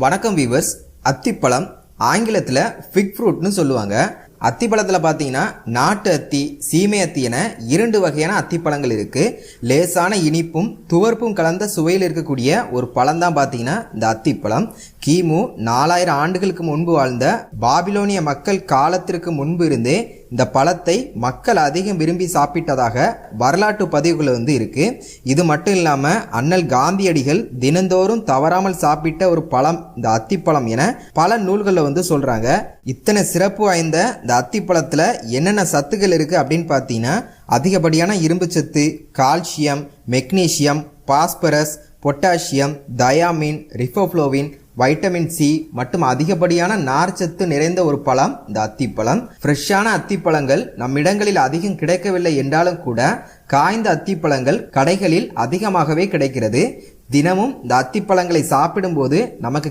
வணக்கம் வீவர்ஸ் அத்திப்பழம் ஆங்கிலத்தில் ஃபிக் ஃப்ரூட்னு சொல்லுவாங்க. அத்திப்பழத்தில் பார்த்தீங்கன்னா நாட்டு அத்தி சீமை அத்தி என இரண்டு வகையான அத்திப்பழங்கள் இருக்குது லேசான இனிப்பும் துவர்ப்பும் கலந்த சுவையில் இருக்கக்கூடிய ஒரு பழம் தான் பார்த்தீங்கன்னா இந்த அத்திப்பழம். கிமு நாலாயிரம் ஆண்டுகளுக்கு முன்பு வாழ்ந்த பாபிலோனிய மக்கள் காலத்திற்கு முன்பு இருந்தே இந்த பழத்தை மக்கள் அதிகம் விரும்பி சாப்பிட்டதாக வரலாற்று பதிவுகள் வந்து இருக்கு. இது மட்டும் இல்லாமல் அண்ணல் காந்தியடிகள் தினந்தோறும் தவறாமல் சாப்பிட்ட ஒரு பழம் இந்த அத்திப்பழம் என பல நூல்களில் வந்து சொல்றாங்க. இத்தனை சிறப்பு வாய்ந்த இந்த அத்திப்பழத்தில் என்னென்ன சத்துக்கள் இருக்கு அப்படின்னு பார்த்தீங்கன்னா அதிகப்படியான இரும்பு சத்து calcium magnesium phosphorus potassium thiamine riboflavin vitamin C மற்றும் அதிகப்படியான நார்ச்சத்து நிறைந்த ஒரு பழம் இந்த அத்திப்பழம். ஃப்ரெஷ்ஷான அத்திப்பழங்கள் நம் இடங்களில் அதிகம் கிடைக்கவில்லை என்றாலும் கூட காய்ந்த அத்திப்பழங்கள் கடைகளில் அதிகமாகவே கிடைக்கிறது. தினமும் இந்த அத்திப்பழங்களை சாப்பிடும்போது நமக்கு